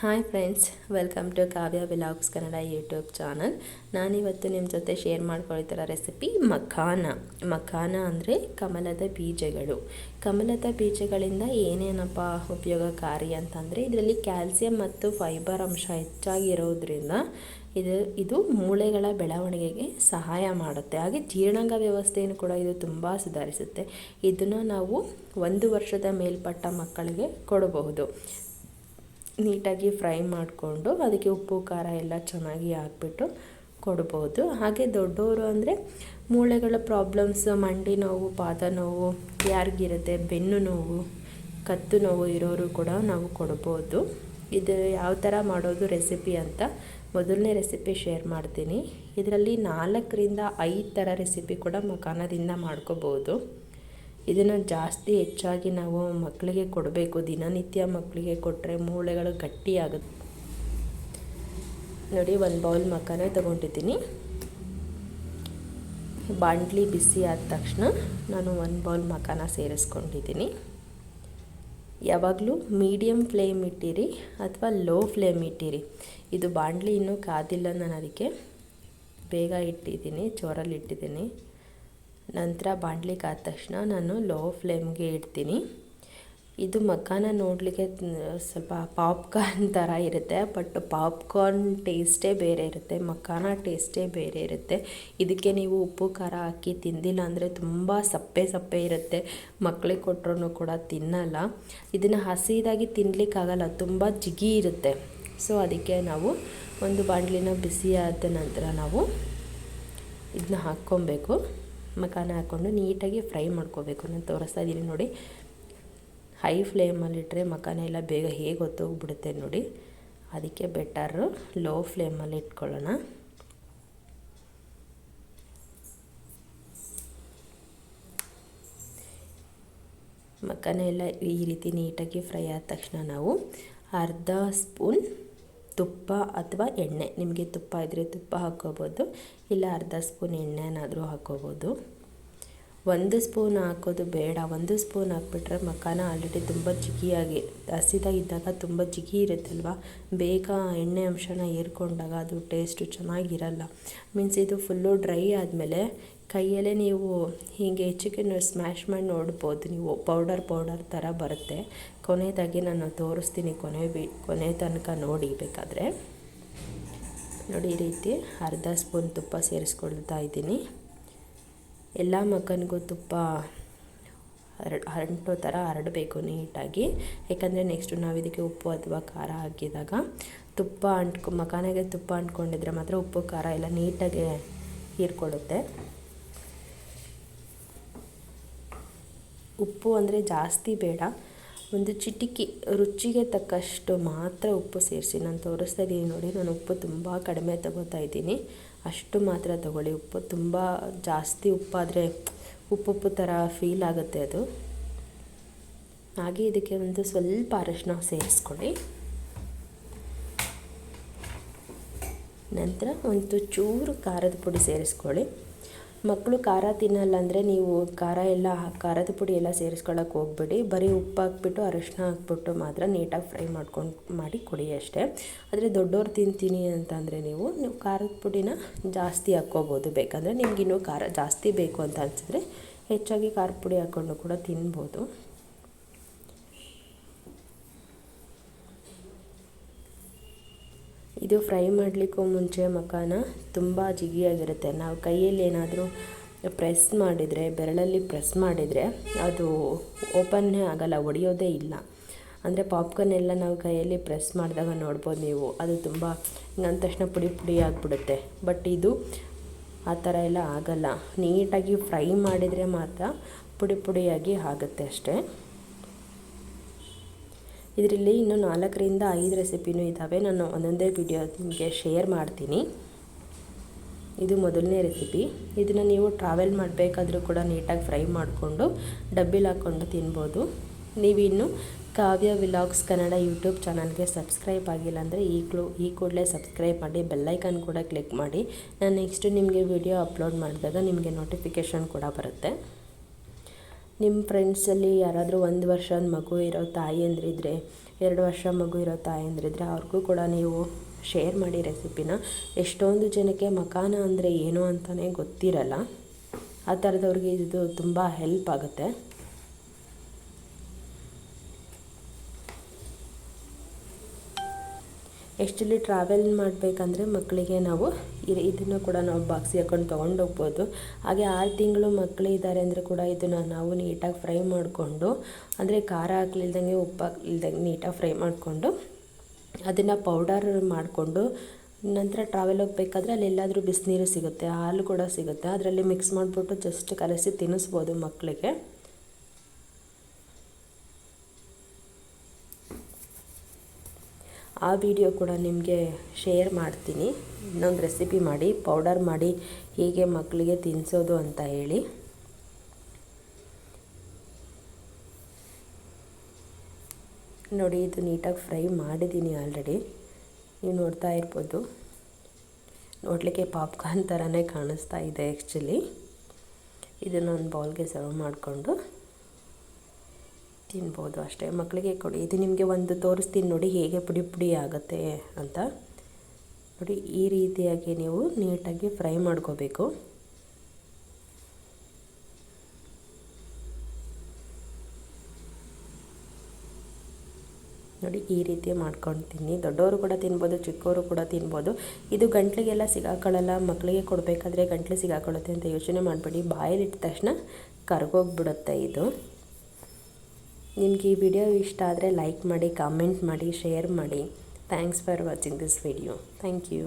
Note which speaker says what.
Speaker 1: Hi friends welcome to Kavya vlogs Kannada YouTube channel ನಾನಿವತ್ತು ನಿಮ್ಮ ಜೊತೆ ಶೇರ್ ಮಾಡ್ಕೊಳ್ತಿರೋ ರೆಸಿಪಿ ಮಖಾನ. ಮಖಾನ ಅಂದರೆ ಕಮಲದ ಬೀಜಗಳು. ಕಮಲದ ಬೀಜಗಳಿಂದ ಏನೇನಪ್ಪ ಉಪಯೋಗಕಾರಿ ಅಂತಂದರೆ ಇದರಲ್ಲಿ ಕ್ಯಾಲ್ಸಿಯಂ ಮತ್ತು ಫೈಬರ್ ಅಂಶ ಹೆಚ್ಚಾಗಿರೋದ್ರಿಂದ ಇದು ಇದು ಮೂಳೆಗಳ ಬೆಳವಣಿಗೆಗೆ ಸಹಾಯ ಮಾಡುತ್ತೆ. ಹಾಗೆ ಜೀರ್ಣಾಂಗ ವ್ಯವಸ್ಥೆಯನ್ನು ಕೂಡ ಇದು ತುಂಬ ಸುಧಾರಿಸುತ್ತೆ. ಇದನ್ನು ನಾವು ಒಂದು ವರ್ಷದ ಮೇಲ್ಪಟ್ಟ ಮಕ್ಕಳಿಗೆ ಕೊಡಬಹುದು. ನೀಟಾಗಿ ಫ್ರೈ ಮಾಡಿಕೊಂಡು ಅದಕ್ಕೆ ಉಪ್ಪು, ಖಾರ ಎಲ್ಲ ಚೆನ್ನಾಗಿ ಹಾಕ್ಬಿಟ್ಟು ಕೊಡ್ಬೋದು. ಹಾಗೆ ದೊಡ್ಡವರು ಅಂದರೆ ಮೂಳೆಗಳ ಪ್ರಾಬ್ಲಮ್ಸ್ ಮಂಡಿ ನೋವು, ಪಾದ ನೋವು, ಯಾರಿಗಿರುತ್ತೆ ಬೆನ್ನು ನೋವು, ಕತ್ತು ನೋವು ಇರೋರು ಕೂಡ ನಾವು ಕೊಡ್ಬೋದು. ಇದು ಯಾವ ಥರ ಮಾಡೋದು ರೆಸಿಪಿ ಅಂತ ಮೊದಲನೇ ರೆಸಿಪಿ ಶೇರ್ ಮಾಡ್ತೀನಿ. ಇದರಲ್ಲಿ ನಾಲ್ಕರಿಂದ ಐದು ಥರ ರೆಸಿಪಿ ಕೂಡ ಮಖಾನದಿಂದ ಮಾಡ್ಕೋಬೋದು. ಇದನ್ನು ಜಾಸ್ತಿ ಹೆಚ್ಚಾಗಿ ನಾವು ಮಕ್ಕಳಿಗೆ ಕೊಡಬೇಕು. ದಿನನಿತ್ಯ ಮಕ್ಕಳಿಗೆ ಕೊಟ್ಟರೆ ಮೂಳೆಗಳು ಗಟ್ಟಿಯಾಗುತ್ತೆ ನೋಡಿ, ಒಂದು ಬೌಲ್ ಮಕ್ಕನೇ ತೊಗೊಂಡಿದ್ದೀನಿ. ಬಾಂಡ್ಲಿ ಬಿಸಿ ಆದ ತಕ್ಷಣ ನಾನು ಒಂದು ಬೌಲ್ ಮಖಾನ ಸೇರಿಸ್ಕೊಂಡಿದ್ದೀನಿ. ಯಾವಾಗಲೂ ಮೀಡಿಯಮ್ ಫ್ಲೇಮ್ ಇಟ್ಟಿರಿ ಅಥವಾ ಲೋ ಫ್ಲೇಮ್ ಇಟ್ಟಿರಿ. ಇದು ಬಾಂಡ್ಲಿ ಇನ್ನೂ ಕಾದಿಲ್ಲ ನಾನು ಅದಕ್ಕೆ ಬೇಗ ಇಟ್ಟಿದ್ದೀನಿ ಚೋರಲ್ಲಿ ಇಟ್ಟಿದ್ದೀನಿ. ನಂತರ ಬಾಣ್ಲಿಗೆ ಆದ ತಕ್ಷಣ ನಾನು ಲೋ ಫ್ಲೇಮ್ಗೆ ಇಡ್ತೀನಿ. ಇದು ಮಖಾನ ನೋಡಲಿಕ್ಕೆ ಸ್ವಲ್ಪ ಪಾಪ್ಕಾರ್ನ್ ಥರ ಇರುತ್ತೆ ಬಟ್ ಪಾಪ್ಕಾರ್ನ್ ಟೇಸ್ಟೇ ಬೇರೆ ಇರುತ್ತೆ ಮಖಾನ ಟೇಸ್ಟೇ ಬೇರೆ ಇರುತ್ತೆ. ಇದಕ್ಕೆ ನೀವು ಉಪ್ಪು, ಖಾರ ಹಾಕಿ ತಿಂದಿಲ್ಲ ಅಂದರೆ ತುಂಬ ಸಪ್ಪೆ ಸಪ್ಪೆ ಇರುತ್ತೆ. ಮಕ್ಕಳಿಗೆ ಕೊಟ್ಟರು ಕೂಡ ತಿನ್ನಲ್ಲ. ಇದನ್ನು ಹಸಿದಾಗಿ ತಿನ್ನಲಿಕ್ಕಾಗಲ್ಲ ತುಂಬ ಜಿಗಿ ಇರುತ್ತೆ. ಸೊ ಅದಕ್ಕೆ ನಾವು ಒಂದು ಬಾಣಲಿನ ಬಿಸಿ ಆದ ನಂತರ ನಾವು ಇದನ್ನ ಹಾಕ್ಕೊಬೇಕು. ಮಖಾನ ಹಾಕ್ಕೊಂಡು ನೀಟಾಗಿ ಫ್ರೈ ಮಾಡ್ಕೋಬೇಕು. ನಾನು ತೋರಿಸ್ತಾ ಇದ್ದೀನಿ ನೋಡಿ. ಹೈ ಫ್ಲೇಮಲ್ಲಿಟ್ಟರೆ ಮಖಾನ ಎಲ್ಲ ಬೇಗ ಹೇಗೆ ಹೊತ್ತೋಗ್ಬಿಡುತ್ತೆ ನೋಡಿ. ಅದಕ್ಕೆ ಬೆಟರು ಲೋ ಫ್ಲೇಮಲ್ಲಿ ಇಟ್ಕೊಳ್ಳೋಣ. ಮಖಾನ ಎಲ್ಲ ಈ ರೀತಿ ನೀಟಾಗಿ ಫ್ರೈ ಆದ ತಕ್ಷಣ ನಾವು ಅರ್ಧ ಸ್ಪೂನ್ ತುಪ್ಪ ಅಥವಾ ಎಣ್ಣೆ. ನಿಮಗೆ ತುಪ್ಪ ಇದ್ದರೆ ತುಪ್ಪ ಹಾಕ್ಕೋಬೋದು. ಇಲ್ಲ ಅರ್ಧ ಸ್ಪೂನ್ ಎಣ್ಣೆನಾದರೂ ಹಾಕ್ಕೋಬೋದು. ಒಂದು ಸ್ಪೂನ್ ಹಾಕೋದು ಬೇಡ, ಒಂದು ಸ್ಪೂನ್ ಹಾಕ್ಬಿಟ್ರೆ ಮಖಾನ ಆಲ್ರೆಡಿ ತುಂಬ ಜಿಗಿಯಾಗಿ ಹಸಿದಾಗಿದ್ದಾಗ ತುಂಬ ಜಿಗಿ ಇರುತ್ತಲ್ವ? ಬೇಗ ಎಣ್ಣೆ ಅಂಶನ ಏರ್ಕೊಂಡಾಗ ಅದು ಟೇಸ್ಟು ಚೆನ್ನಾಗಿರಲ್ಲ. ಮೀನ್ಸ್ ಇದು ಫುಲ್ಲು ಡ್ರೈ ಆದಮೇಲೆ ಕೈಯಲ್ಲೇ ನೀವು ಹೀಗೆ ಚಿಕನ್ ಸ್ಮ್ಯಾಶ್ ಮಾಡಿ ನೋಡ್ಬೋದು, ನೀವು ಪೌಡರ್ ಪೌಡರ್ ಥರ ಬರುತ್ತೆ. ಕೊನೆಯದಾಗಿ ನಾನು ತೋರಿಸ್ತೀನಿ ಕೊನೆ ಬಿ ಕೊನೆ ತನಕ ನೋಡಿ ಬೇಕಾದರೆ. ನೋಡಿ ಈ ರೀತಿ ಅರ್ಧ ಸ್ಪೂನ್ ತುಪ್ಪ ಸೇರಿಸ್ಕೊಳ್ತಾ ಇದ್ದೀನಿ. ಎಲ್ಲ ಮಕ್ಕನಿಗೂ ತುಪ್ಪ ಹರಡು, ಹರಟೋ ಥರ ಹರಡಬೇಕು ನೀಟಾಗಿ. ಯಾಕಂದರೆ ನೆಕ್ಸ್ಟು ನಾವು ಇದಕ್ಕೆ ಉಪ್ಪು ಅಥವಾ ಖಾರ ಹಾಕಿದಾಗ ತುಪ್ಪ ಅಂಟ್ಕೊ ಮಖಾನಾಗೆ ತುಪ್ಪ ಅಂಟ್ಕೊಂಡಿದ್ರೆ ಮಾತ್ರ ಉಪ್ಪು, ಖಾರ ಎಲ್ಲ ನೀಟಾಗಿ ಹೀರ್ಕೊಳ್ಳುತ್ತೆ ಉಪ್ಪು ಅಂದರೆ ಜಾಸ್ತಿ ಬೇಡ. ಒಂದು ಚಿಟಿಕಿ ರುಚಿಗೆ ತಕ್ಕಷ್ಟು ಮಾತ್ರ ಉಪ್ಪು ಸೇರಿಸಿ. ನಾನು ತೋರಿಸ್ತಾ ಇದ್ದೀನಿ ನೋಡಿ. ನಾನು ಉಪ್ಪು ತುಂಬ ಕಡಿಮೆ ತಗೋತಾ ಇದ್ದೀನಿ. ಅಷ್ಟು ಮಾತ್ರ ತಗೊಳ್ಳಿ. ಉಪ್ಪು ತುಂಬ ಜಾಸ್ತಿ ಉಪ್ಪಾದರೆ ಉಪ್ಪುಪ್ಪು ಉಪ್ಪು ಥರ ಫೀಲ್ ಆಗುತ್ತೆ ಅದು. ಹಾಗೆ ಇದಕ್ಕೆ ಒಂದು ಸ್ವಲ್ಪ ಅರಶಿನ ಸೇರಿಸ್ಕೊಳ್ಳಿ. ನಂತರ ಒಂದು ಚೂರು ಖಾರದ ಪುಡಿ ಸೇರಿಸ್ಕೊಳ್ಳಿ. ಮಕ್ಕಳು ಖಾರ ತಿನ್ನಲ್ಲ ಅಂದರೆ ನೀವು ಖಾರ ಎಲ್ಲ, ಖಾರದ ಪುಡಿ ಎಲ್ಲ ಸೇರಿಸ್ಕೊಳ್ಳೋಕೆ ಹೋಗ್ಬೇಡಿ. ಬರೀ ಉಪ್ಪು ಹಾಕ್ಬಿಟ್ಟು ಅರಶಿನ ಹಾಕ್ಬಿಟ್ಟು ಮಾತ್ರ ನೀಟಾಗಿ ಫ್ರೈ ಮಾಡ್ಕೊಂಡು, ಮಾಡಿ ಕೊಡಿ ಅಷ್ಟೇ. ಆದರೆ ದೊಡ್ಡವ್ರು ತಿಂತೀನಿ ಅಂತಂದರೆ ನೀವು ನೀವು ಖಾರದ ಪುಡಿನ ಜಾಸ್ತಿ ಹಾಕ್ಕೋಬೋದು. ಬೇಕಂದರೆ ನಿಮ್ಗೆ ಇನ್ನೂ ಖಾರ ಜಾಸ್ತಿ ಬೇಕು ಅಂತ ಅನಿಸಿದ್ರೆ ಹೆಚ್ಚಾಗಿ ಖಾರದ ಪುಡಿ ಹಾಕ್ಕೊಂಡು ಕೂಡ ತಿನ್ಬೋದು. ಇದು ಫ್ರೈ ಮಾಡಲಿಕ್ಕೂ ಮುಂಚೆ ಮಖಾನ ತುಂಬ ಜಿಗಿಯಾಗಿರುತ್ತೆ. ನಾವು ಕೈಯಲ್ಲಿ ಏನಾದರೂ ಪ್ರೆಸ್ ಮಾಡಿದರೆ, ಬೆರಳಲ್ಲಿ ಪ್ರೆಸ್ ಮಾಡಿದರೆ ಅದು ಓಪನ್ನೇ ಆಗೋಲ್ಲ, ಒಡೆಯೋದೇ ಇಲ್ಲ. ಅಂದರೆ ಪಾಪ್ಕಾರ್ನ್ ಎಲ್ಲ ನಾವು ಕೈಯಲ್ಲಿ ಪ್ರೆಸ್ ಮಾಡಿದಾಗ ನೋಡ್ಬೋದು ನೀವು, ಅದು ತುಂಬ ಅಂದ ತಕ್ಷಣ ಪುಡಿ ಪುಡಿ ಆಗಿಬಿಡುತ್ತೆ. ಬಟ್ ಇದು ಆ ಥರ ಎಲ್ಲ ಆಗಲ್ಲ. ನೀಟಾಗಿ ಫ್ರೈ ಮಾಡಿದರೆ ಮಾತ್ರ ಪುಡಿ ಪುಡಿಯಾಗಿ ಆಗುತ್ತೆ ಅಷ್ಟೇ. ಇದರಲ್ಲಿ ಇನ್ನೂ ನಾಲ್ಕರಿಂದ ಐದು ರೆಸಿಪಿನೂ ಇದ್ದಾವೆ. ನಾನು ಒಂದೊಂದೇ ವಿಡಿಯೋ ನಿಮಗೆ ಶೇರ್ ಮಾಡ್ತೀನಿ. ಇದು ಮೊದಲನೇ ರೆಸಿಪಿ ಇದನ್ನು ನೀವು ಟ್ರಾವೆಲ್ ಮಾಡಬೇಕಾದ್ರೂ ಕೂಡ ನೀಟಾಗಿ ಫ್ರೈ ಮಾಡಿಕೊಂಡು ಡಬ್ಬಿಲಿ ಹಾಕ್ಕೊಂಡು ತಿನ್ಬೋದು. ನೀವಿನ್ನು ಕಾವ್ಯ ವಿಲಾಗ್ಸ್ ಕನ್ನಡ ಯೂಟ್ಯೂಬ್ ಚಾನಲ್ಗೆ ಸಬ್ಸ್ಕ್ರೈಬ್ ಆಗಿಲ್ಲ ಅಂದರೆ ಈಗಲೂ ಈ ಕೂಡಲೇ ಸಬ್ಸ್ಕ್ರೈಬ್ ಮಾಡಿ ಬೆಲ್ಲೈಕನ್ ಕೂಡ ಕ್ಲಿಕ್ ಮಾಡಿ. ನಾನು ನೆಕ್ಸ್ಟು ನಿಮಗೆ ವಿಡಿಯೋ ಅಪ್ಲೋಡ್ ಮಾಡಿದಾಗ ನಿಮಗೆ ನೋಟಿಫಿಕೇಷನ್ ಕೂಡ ಬರುತ್ತೆ. ನಿಮ್ಮ ಫ್ರೆಂಡ್ಸಲ್ಲಿ ಯಾರಾದರೂ ಒಂದು ವರ್ಷದ ಮಗು ಇರೋ ತಾಯಿ ಅಂದ್ರಿದ್ರೆ, ಎರಡು ವರ್ಷ ಮಗು ಇರೋ ತಾಯಂದಿರಿದ್ರೆ ಅವ್ರಿಗೂ ಕೂಡ ನೀವು ಶೇರ್ ಮಾಡಿ ರೆಸಿಪಿನ ಎಷ್ಟೊಂದು ಜನಕ್ಕೆ ಮಕಾನ ಅಂದರೆ ಏನು ಅಂತಲೇ ಗೊತ್ತಿರಲ್ಲ. ಆ ಥರದವ್ರಿಗೆ ಇದು ತುಂಬ ಹೆಲ್ಪ್ ಆಗುತ್ತೆ. ಎಷ್ಟಲ್ಲಿ ಟ್ರಾವೆಲ್ ಮಾಡಬೇಕಂದ್ರೆ ಮಕ್ಕಳಿಗೆ ನಾವು ಇದನ್ನು ಕೂಡ ನಾವು ಬಾಕ್ಸಿಗೆ ಹಾಕೊಂಡು ತೊಗೊಂಡು ಹೋಗ್ಬೋದು. ಹಾಗೆ ಆರು ತಿಂಗಳು ಮಕ್ಕಳು ಇದ್ದಾರೆ ಅಂದರೆ ಕೂಡ ಇದನ್ನು ನಾವು ನೀಟಾಗಿ ಫ್ರೈ ಮಾಡಿಕೊಂಡು, ಅಂದರೆ ಖಾರ ಹಾಕ್ಲಿಲ್ದಂಗೆ ಉಪ್ಪು ಹಾಕ್ಲಿಲ್ದಂಗೆ ನೀಟಾಗಿ ಫ್ರೈ ಮಾಡಿಕೊಂಡು, ಅದನ್ನು ಪೌಡರ್ ಮಾಡಿಕೊಂಡು, ನಂತರ ಟ್ರಾವೆಲ್ ಹೋಗ್ಬೇಕಾದ್ರೆ ಅಲ್ಲಿ ಎಲ್ಲಾದರೂ ಬಿಸಿನೀರು ಸಿಗುತ್ತೆ, ಹಾಲು ಕೂಡ ಸಿಗುತ್ತೆ. ಅದರಲ್ಲಿ ಮಿಕ್ಸ್ ಮಾಡಿಬಿಟ್ಟು ಜಸ್ಟ್ ಕಲಸಿ ತಿನ್ನಿಸ್ಬೋದು ಮಕ್ಕಳಿಗೆ ಆ ವಿಡಿಯೋ ಕೂಡ ನಿಮಗೆ ಶೇರ್ ಮಾಡ್ತೀನಿ. ಇನ್ನೊಂದು ರೆಸಿಪಿ ಮಾಡಿ ಪೌಡರ್ ಮಾಡಿ, ಹೀಗೆ ಮಕ್ಕಳಿಗೆ ತಿನ್ನಿಸೋದು ಅಂತ ಹೇಳಿ. ನೋಡಿ, ಇದು ನೀಟಾಗಿ ಫ್ರೈ ಮಾಡಿದ್ದೀನಿ ಆಲ್ರೆಡಿ ನೀವು ನೋಡ್ತಾ ಇರ್ಬೋದು. ನೋಡಲಿಕ್ಕೆ ಪಾಪ್ಕಾರ್ನ್ ಥರನೇ ಕಾಣಿಸ್ತಾ ಇದೆ ಆ್ಯಕ್ಚುಲಿ ಇದನ್ನು ಒಂದು ಬೌಲ್ಗೆ ಸರ್ವ್ ಮಾಡಿಕೊಂಡು. ತಿನ್ಬೋದು ಅಷ್ಟೇ. ಮಕ್ಕಳಿಗೆ ಕೊಡಿ. ಇದು ನಿಮಗೆ ಒಂದು ತೋರಿಸ್ತೀನಿ ನೋಡಿ ಹೇಗೆ ಪುಡಿ ಪುಡಿ ಆಗುತ್ತೆ ಅಂತ. ನೋಡಿ, ಈ ರೀತಿಯಾಗಿ ನೀವು ನೀಟಾಗಿ ಫ್ರೈ ಮಾಡ್ಕೋಬೇಕು. ನೋಡಿ, ಈ ರೀತಿ ಮಾಡ್ಕೊಳ್ತೀನಿ ದೊಡ್ಡವರು ಕೂಡ ತಿನ್ಬೋದು, ಚಿಕ್ಕವರು ಕೂಡ ತಿನ್ಬೋದು. ಇದು ಗಂಟ್ಲಿಗೆಲ್ಲ ಸಿಗಾಕೊಳ್ಳಲ್ಲ. ಮಕ್ಕಳಿಗೆ ಕೊಡಬೇಕಾದ್ರೆ ಗಂಟ್ಲು ಸಿಗಾಕೊಳ್ಳುತ್ತೆ ಅಂತ ಯೋಚನೆ ಮಾಡಬೇಡಿ. ಬಾಯಲ್ಲಿಟ್ಟ ತಕ್ಷಣ ಕರ್ಗೋಗ್ಬಿಡುತ್ತೆ ಇದು. ನಿಮಗೆ ಈ ವಿಡಿಯೋ ಇಷ್ಟ ಆದರೆ ಲೈಕ್ ಮಾಡಿ ಕಾಮೆಂಟ್ ಮಾಡಿ ಶೇರ್ ಮಾಡಿ. Thanks for watching this video thank you